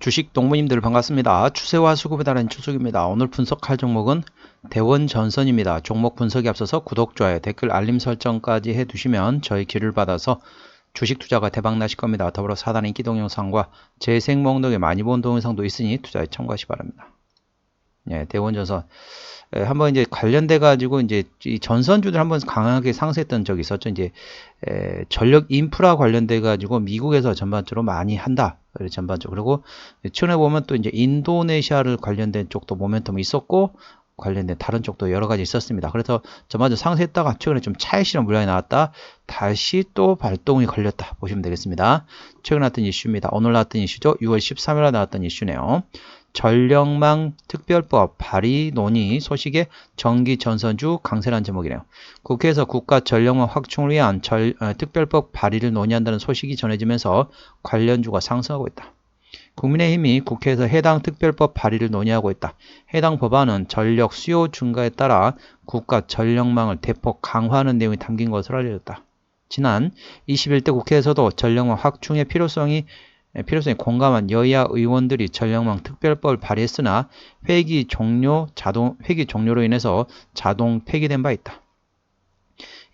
주식 동무님들 반갑습니다. 추세와 수급에 따른 추석입니다. 오늘 분석할 종목은 대원 전선입니다. 종목 분석에 앞서서 구독, 좋아요, 댓글, 알림 설정까지 해두시면 저희 길을 받아서 주식 투자가 대박 나실 겁니다. 더불어 사단 인기 동영상과 재생 목록에 많이 본 동영상도 있으니 투자에 참고하시 기 바랍니다. 예, 대원전선. 에, 한번 이제 관련돼 가지고 이제 이 전선주들 한번 강하게 상승했던 적이 있었죠. 이제 에, 전력 인프라 관련돼 가지고 미국에서 전반적으로 많이 한다. 전반적으로 그리고 최근에 보면 또 이제 인도네시아를 관련된 쪽도 모멘텀이 있었고 관련된 다른 쪽도 여러 가지 있었습니다. 그래서 전반적으로 상승했다가 최근에 좀 차익 실현 물량이 나왔다. 다시 또 발동이 걸렸다. 보시면 되겠습니다. 최근에 나왔던 이슈입니다. 오늘 나왔던 이슈죠. 6월 13일에 나왔던 이슈네요. 전력망 특별법 발의 논의 소식에 전기 전선주 강세란 제목이네요. 국회에서 국가 전력망 확충을 위한 절, 어, 특별법 발의를 논의한다는 소식이 전해지면서 관련주가 상승하고 있다. 국민의힘이 국회에서 해당 특별법 발의를 논의하고 있다. 해당 법안은 전력 수요 증가에 따라 국가 전력망을 대폭 강화하는 내용이 담긴 것으로 알려졌다. 지난 21대 국회에서도 전력망 확충의 필요성이 예, 필요성에 공감한 여야 의원들이 전력망 특별법을 발의했으나 회기 종료 자동 회기 종료로 인해서 자동 폐기된 바 있다.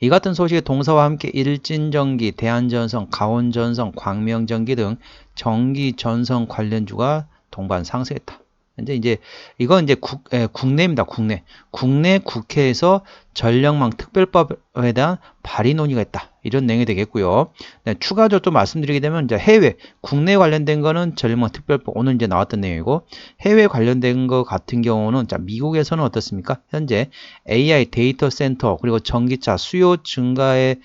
이 같은 소식에 동사와 함께 일진전기, 대한전선, 가온전선, 광명전기 등 전기전선 관련주가 동반 상승했다. 이제 이제 이건 이제 국, 에, 국내입니다. 국내. 국내 국회에서 전력망 특별법에 대한 발의 논의가 있다. 이런 내용이 되겠고요. 네, 추가적으로 또 말씀드리게 되면 이제 해외, 국내 관련된 거는 전력망 특별법 오늘 이제 나왔던 내용이고 해외 관련된 거 같은 경우는 자, 미국에서는 어떻습니까? 현재 AI 데이터 센터 그리고 전기차 수요 증가를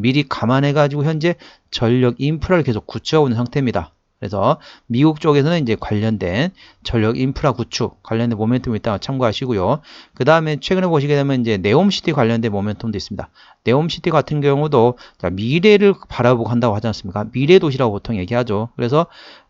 미리 감안해 가지고 현재 전력 인프라를 계속 구축하고 있는 상태입니다. 그래서 미국 쪽에서는 이제 관련된 전력 인프라 구축 관련된 모멘텀이 있다고 참고하시고요. 그 다음에 최근에 보시게 되면 이제 네옴시티 관련된 모멘텀도 있습니다. 네옴시티 같은 경우도 미래를 바라보고 한다고 하지 않습니까? 미래 도시라고 보통 얘기하죠. 그래서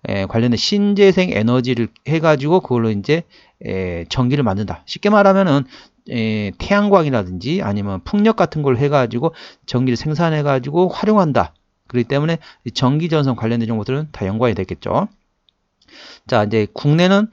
에, 관련된 신재생 에너지를 해가지고 그걸로 이제 에, 전기를 만든다. 쉽게 말하면은 에, 태양광이라든지 아니면 풍력 같은 걸 해가지고 전기를 생산해가지고 활용한다. 그렇기 때문에 전기전선 관련된 정보들은 다 연관이 되겠죠. 자, 이제 국내는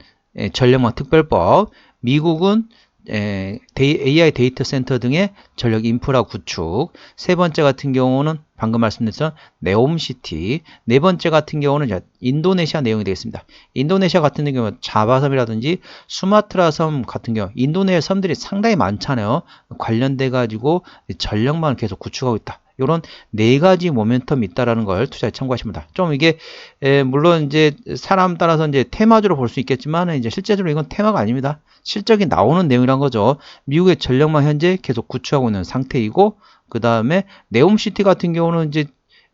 전력망 특별법, 미국은 AI 데이터 센터 등의 전력 인프라 구축, 세 번째 같은 경우는 방금 말씀드렸던 네옴시티, 네 번째 같은 경우는 인도네시아 내용이 되겠습니다. 인도네시아 같은 경우 자바섬이라든지 수마트라 섬 같은 경우 인도네시아 섬들이 상당히 많잖아요. 관련돼 가지고 전력망을 계속 구축하고 있다. 이런 네 가지 모멘텀이 있다라는 걸 투자에 참고하시면 됩니다. 좀 이게 에, 물론 이제 사람 따라서 이제 테마주로 볼 수 있겠지만 이제 실제적으로 이건 테마가 아닙니다. 실적이 나오는 내용이란 거죠. 미국의 전력망 현재 계속 구축하고 있는 상태이고 그 다음에 네옴시티 같은 경우는 이제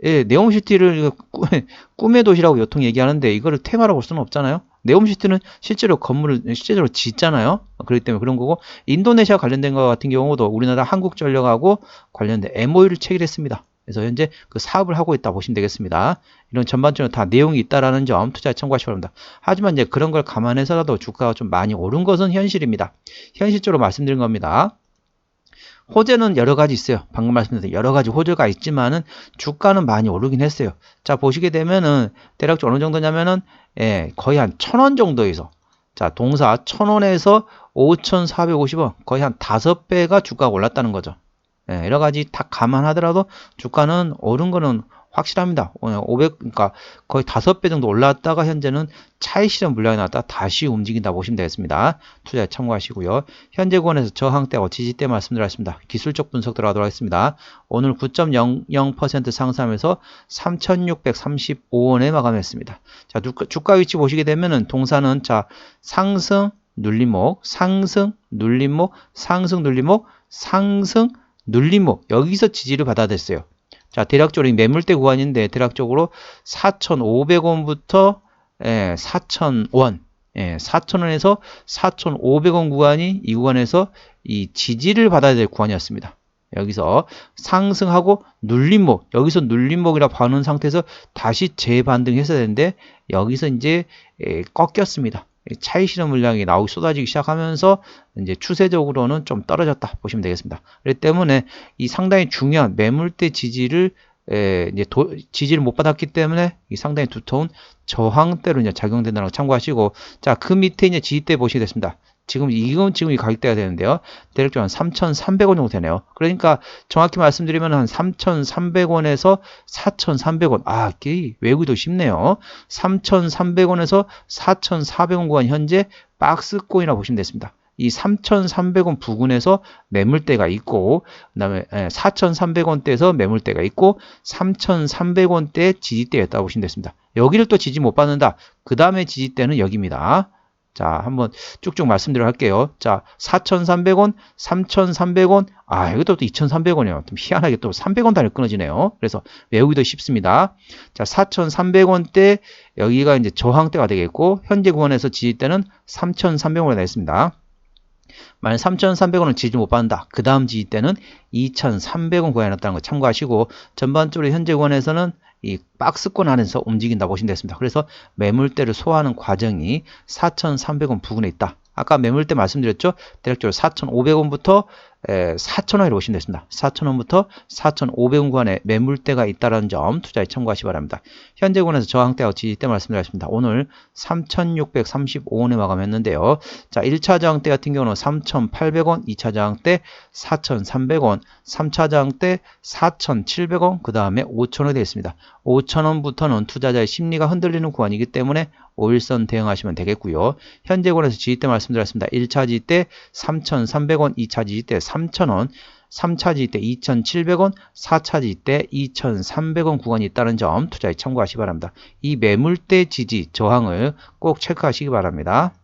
예, 네옴시티를 꿈의 도시라고 요통 얘기하는데 이거를 테마라고 볼 수는 없잖아요. 네옴시티는 실제로 건물을 실제로 짓잖아요. 그렇기 때문에 그런 거고 인도네시아 관련된 것 같은 경우도 우리나라 한국전력하고 관련된 MOU를 체결했습니다. 그래서 현재 그 사업을 하고 있다 보시면 되겠습니다. 이런 전반적으로 다 내용이 있다라는 점 투자에 참고하시기 바랍니다. 하지만 이제 그런 걸 감안해서라도 주가가 좀 많이 오른 것은 현실입니다. 현실적으로 말씀드린 겁니다. 호재는 여러 가지 있어요. 방금 말씀드린 여러 가지 호재가 있지만은 주가는 많이 오르긴 했어요. 자 보시게 되면은 대략적으로 어느 정도냐면은 예, 거의 한 천 원 정도에서 자 동사 천 원에서 5,450원 거의 한 다섯 배가 주가가 올랐다는 거죠. 예, 여러 가지 다 감안하더라도 주가는 오른 거는 확실합니다. 500, 그러니까 거의 5배 정도 올랐다가 현재는 차익 실현 물량이 나왔다 다시 움직인다 보시면 되겠습니다. 투자에 참고하시고요. 현재 권에서 저항대와 지지대 말씀드렸습니다. 기술적 분석 들어가도록 하겠습니다. 오늘 9.00% 상승하면서 3,635원에 마감했습니다. 자, 주가 위치 보시게 되면은 동사는 자, 상승, 눌림목, 상승, 눌림목, 상승, 눌림목, 상승, 눌림목 여기서 지지를 받아댔어요. 자, 대략적으로 매물대 구간인데 대략적으로 4,500원부터 예, 4,000원, 예, 4,000원에서 4,500원 구간이 이 구간에서 이 지지를 받아야 될 구간이었습니다. 여기서 상승하고 눌림목, 여기서 눌림목이라 봐는 상태에서 다시 재반등했어야 되는데 여기서 이제 예, 꺾였습니다. 차익 실현 물량이 나오기 쏟아지기 시작하면서 이제 추세적으로는 좀 떨어졌다 보시면 되겠습니다. 그렇기 때문에 이 상당히 중요한 매물대 지지를 에, 이제 도, 지지를 못 받았기 때문에 이 상당히 두터운 저항대로 이제 작용된다는 거 참고하시고 자 그 밑에 이제 지지대 보시게 됐습니다. 지금 이건 지금 이 가격대가 되는데요. 대략 한 3,300원 정도 되네요. 그러니까 정확히 말씀드리면 한 3,300원에서 4,300원. 아, 이게 외우기도 쉽네요. 3,300원에서 4,400원 구간 현재 박스권이라고 보시면 됐습니다. 이 3,300원 부근에서 매물대가 있고 그다음에 4,300원대에서 매물대가 있고 3,300원대 지지대였다고 보시면 됐습니다. 여기를 또 지지 못 받는다. 그 다음에 지지대는 여기입니다. 자, 한번 쭉쭉 말씀드려 할게요. 자, 4,300원, 3,300원, 아, 여기도 또 2,300원이에요. 좀 희한하게 또 300원 단위 끊어지네요. 그래서 외우기도 쉽습니다. 자, 4,300원대, 여기가 이제 저항대가 되겠고, 현재 구원에서 지지대는 3,300원이 되겠습니다. 만약 3,300원을 지지 못 받는다. 그 다음 지지대는 2,300원 구해놨다는 거 참고하시고, 전반적으로 현재 구원에서는 이 박스권 안에서 움직인다 보시면 되겠습니다. 그래서 매물대를 소화하는 과정이 4,300원 부근에 있다. 아까 매물대 말씀드렸죠? 대략적으로 4,500원부터 4,000원에 오시면 됐습니다. 4,000원부터 4,500원 구간에 매물대가 있다는 점 투자에 참고하시 기 바랍니다. 현재 구간에서 저항대와 지지대 말씀드렸습니다. 오늘 3,635원에 마감했는데요. 자, 1차 저항대 같은 경우는 3,800원, 2차 저항대 4,300원, 3차 저항대 4,700원, 그 다음에 5,000원이 되겠습니다. 5,000원부터는 투자자의 심리가 흔들리는 구간이기 때문에 5일선 대응하시면 되겠고요. 현재 권에서 지지대 말씀드렸습니다. 1차 지지대 3,300원, 2차 지지대 3,000원, 3차 지지대 2,700원, 4차 지지대 2,300원 구간이 있다는 점 투자에 참고하시기 바랍니다. 이 매물대 지지, 저항을 꼭 체크하시기 바랍니다.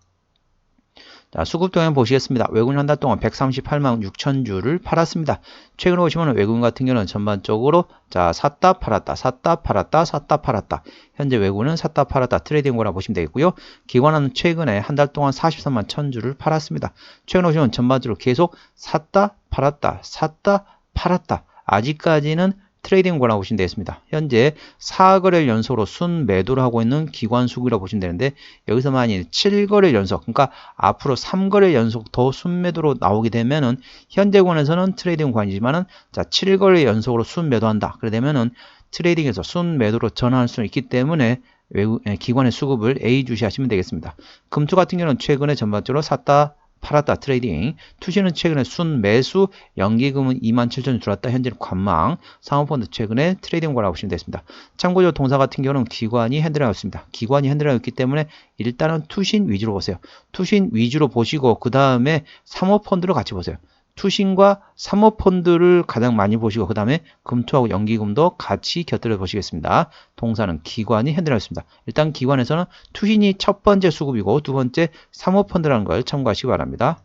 자, 수급 동향 보시겠습니다. 외국인 한 달 동안 138만 6천 주를 팔았습니다. 최근에 보시면 외국인 같은 경우는 전반적으로 자 샀다 팔았다 샀다 팔았다 샀다 팔았다 현재 외국인은 샀다 팔았다 트레이딩 거라 보시면 되겠고요. 기관은 최근에 한 달 동안 43만 천 주를 팔았습니다. 최근에 보시면 전반적으로 계속 샀다 팔았다 샀다 팔았다 아직까지는 트레이딩 권라고 보시면 되겠습니다. 현재 4거래를 연속으로 순매도를 하고 있는 기관 수기라고 보시면 되는데 여기서 만약 7거래 연속 그러니까 앞으로 3거래 연속 더 순매도로 나오게 되면은 현재 권에서는 트레이딩 관이지만은 자 7거래 연속으로 순매도한다. 그래 되면은 트레이딩에서 순매도로 전환할 수 있기 때문에 외국 기관의 수급을 A 주시하시면 되겠습니다. 금투 같은 경우는 최근에 전반적으로 샀다 팔았다. 트레이딩. 투시는 최근에 순 매수 연기금은 27,000원 들어왔다. 현재는 관망. 상호펀드 최근에 트레이딩 거라고 보시면 되겠습니다. 참고로 동사 같은 경우는 기관이 핸들하고 있습니다. 기관이 핸들하고 있기 때문에 일단은 투신 위주로 보세요. 투신 위주로 보시고 그 다음에 사모펀드를 같이 보세요 투신과 사모펀드를 가장 많이 보시고 그 다음에 금투하고 연기금도 같이 곁들여 보시겠습니다. 동사는 기관이 핸들하였습니다. 일단 기관에서는 투신이 첫 번째 수급이고 두 번째 사모펀드라는 걸 참고하시기 바랍니다.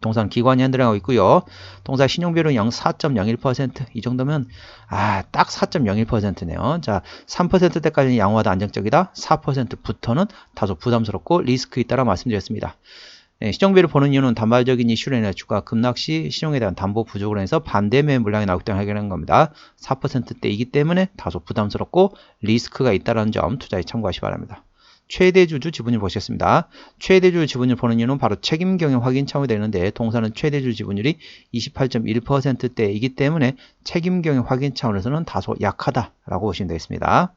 동사는 기관이 핸들하고 있고요. 동사 신용비율은 0, 4.01%이 정도면 아 딱 4.01%네요. 자 3%대까지는 양호하다 안정적이다. 4%부터는 다소 부담스럽고 리스크 있다라 말씀드렸습니다. 네, 시정비를 보는 이유는 단발적인 이슈로 인해 주가 급락 시 신용에 대한 담보 부족으로 해서 반대매 물량이 나오기 때문에 하게 되는 겁니다. 4%대이기 때문에 다소 부담스럽고 리스크가 있다는 점 투자에 참고하시 기 바랍니다. 최대주주 지분율 보시겠습니다. 최대주주 지분율 보는 이유는 바로 책임 경영 확인 차원이 되는데 동사는 최대주 지분율이 28.1%대이기 때문에 책임 경영 확인 차원에서는 다소 약하다라고 보시면 되겠습니다.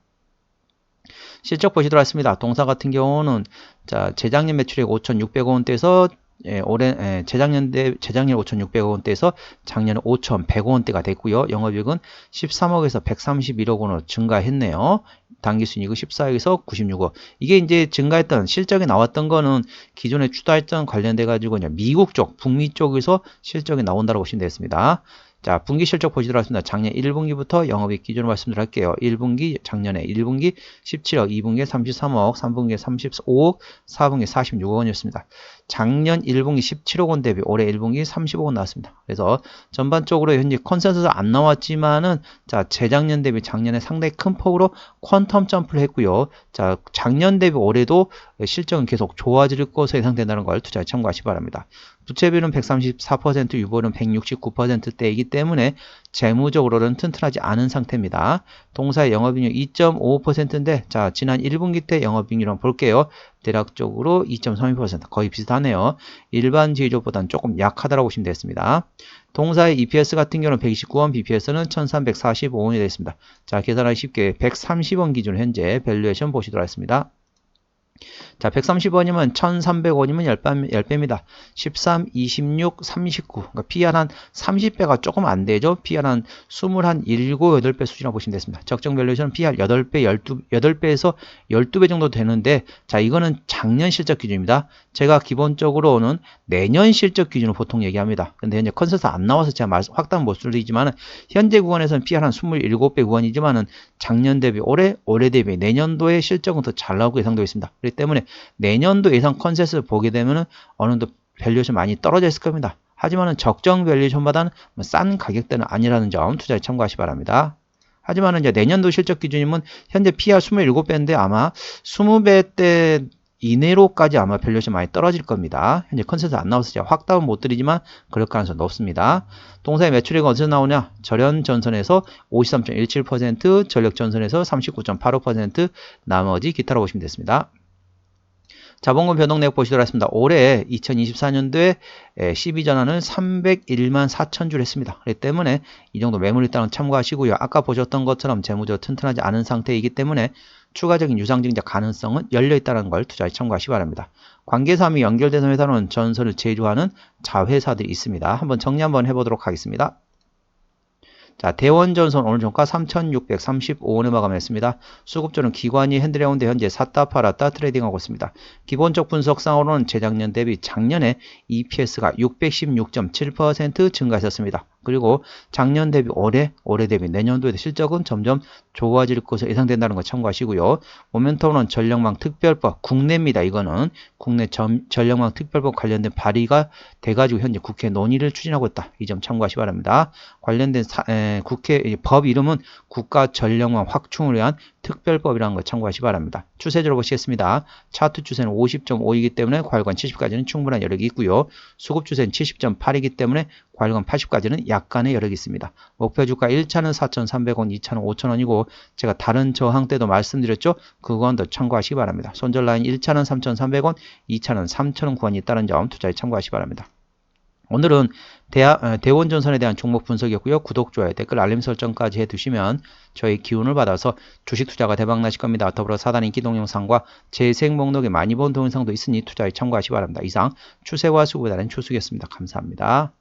실적 보시도록 하겠습니다. 동사 같은 경우는 자 재작년 매출액 5,600원대에서 예, 올해 예, 재작년 대 재작년 5,600원대에서 작년 5,100원대가 됐고요. 영업이익은 13억에서 131억 원으로 증가했네요. 당기순이익은 14억에서 96억. 이게 이제 증가했던 실적이 나왔던 거는 기존에 추가했던 관련돼 가지고 미국 쪽, 북미 쪽에서 실적이 나온다고 보시면 되겠습니다. 자, 분기 실적 보시도록 하겠습니다. 작년 1분기부터 영업이익 기준으로 말씀드릴게요. 1분기 작년에 1분기 17억, 2분기에 33억, 3분기에 35억, 4분기에 46억 원이었습니다. 작년 1분기 17억 원 대비 올해 1분기 30억 원 나왔습니다. 그래서 전반적으로 현재 컨센서스 안 나왔지만은 자 재작년 대비 작년에 상당히 큰 폭으로 퀀텀 점프를 했고요. 자 작년 대비 올해도 실적은 계속 좋아질 것으로 예상된다는 걸 투자에 참고하시 기 바랍니다. 부채비율은 134%, 유보율은 169%대이기 때문에 재무적으로는 튼튼하지 않은 상태입니다. 동사의 영업이익률 2.55%인데 자 지난 1분기 때 영업이익률 볼게요. 대략적으로 2.32% 거의 비슷하네요. 일반 지휘조보다는 조금 약하다고 보시면 되겠습니다. 동사의 EPS 같은 경우는 129원, BPS는 1345원이 되겠습니다. 자 계산하기 쉽게 130원 기준 현재 밸류에이션 보시도록 하겠습니다. 자, 130원이면 1300원이면 10배, 10배입니다. 13, 26, 39. 그러니까 PR 한 30배가 조금 안 되죠. PR 한 20, 한 7, 8배 수준이라고 보시면 되겠습니다. 적정 밸류에이션은 PR 8배, 12, 8배에서 12배 정도 되는데, 자, 이거는 작년 실적 기준입니다. 제가 기본적으로는 내년 실적 기준으로 보통 얘기합니다. 근데 현재 컨센서 안 나와서 제가 말, 확답은 못 드리지만, 현재 구간에서는 PR 한 27배 구간이지만은 작년 대비 올해, 올해 대비 내년도의 실적은 더 잘 나오고 예상되고 있습니다. 때문에 내년도 예상 컨센서를 보게 되면 어느 정도 밸류에이션 많이 떨어져 있을 겁니다. 하지만은 적정 밸류에이션보다는 뭐싼 가격대는 아니라는 점 투자에 참고하시 기 바랍니다. 하지만은 이제 내년도 실적 기준이면 현재 PR 27배인데 아마 20배 때 이내로까지 아마 밸류에이션 많이 떨어질 겁니다. 현재 컨센서 안 나와서 제가 확답은 못 드리지만 그럴 가능성 높습니다. 동사의 매출액은 어디서 나오냐? 절연 전선에서 53.17%, 전력 전선에서 39.85%, 나머지 기타로 보시면 됐습니다. 자본금 변동 내역 보시도록 하겠습니다. 올해 2024년도에 12전환을 301만 4천 줄 했습니다. 그렇기 때문에 이 정도 매물 일단은 참고하시고요. 아까 보셨던 것처럼 재무적으로 튼튼하지 않은 상태이기 때문에 추가적인 유상증자 가능성은 열려있다는 걸 투자에 참고하시기 바랍니다. 관계사항이 연결된 회사는 전선을 제조하는 자회사들이 있습니다. 한번 정리 한번 해보도록 하겠습니다. 자, 대원전선 오늘 종가 3,635원에 마감했습니다. 수급조는 기관이 핸들해온데 현재 샀다 팔았다 트레이딩하고 있습니다. 기본적 분석상으로는 재작년 대비 작년에 EPS가 616.7% 증가했었습니다. 그리고 작년 대비 올해, 올해 대비 내년도의 실적은 점점 좋아질 것으로 예상된다는 거 참고하시고요. 모멘텀은 전력망 특별법, 국내입니다. 이거는 국내 전, 전력망 특별법 관련된 발의가 돼가지고 현재 국회 논의를 추진하고 있다. 이 점 참고하시 기 바랍니다. 관련된 사, 에, 국회 법 이름은 국가 전력망 확충을 위한 특별법이라는 거 참고하시 기 바랍니다. 추세적으로 보시겠습니다. 차트 추세는 50.5이기 때문에 과열관 70까지는 충분한 여력이 있고요. 수급 추세는 70.8이기 때문에 과열관 80까지는 약간의 여력이 있습니다. 목표 주가 1차는 4,300원, 2차는 5,000원이고 제가 다른 저항 때도 말씀드렸죠. 그건 더 참고하시기 바랍니다. 손절 라인 1차는 3,300원, 2차는 3,000원 구간이 있다는 점 투자에 참고하시기 바랍니다. 오늘은 대하, 어, 대원전선에 대한 종목 분석이었고요. 구독, 좋아요, 댓글, 알림 설정까지 해두시면 저희 기운을 받아서 주식 투자가 대박나실 겁니다. 더불어 사단 인기 동영상과 재생 목록에 많이 본 동영상도 있으니 투자에 참고하시기 바랍니다. 이상 추세와 수고에 달한 추수였습니다. 감사합니다.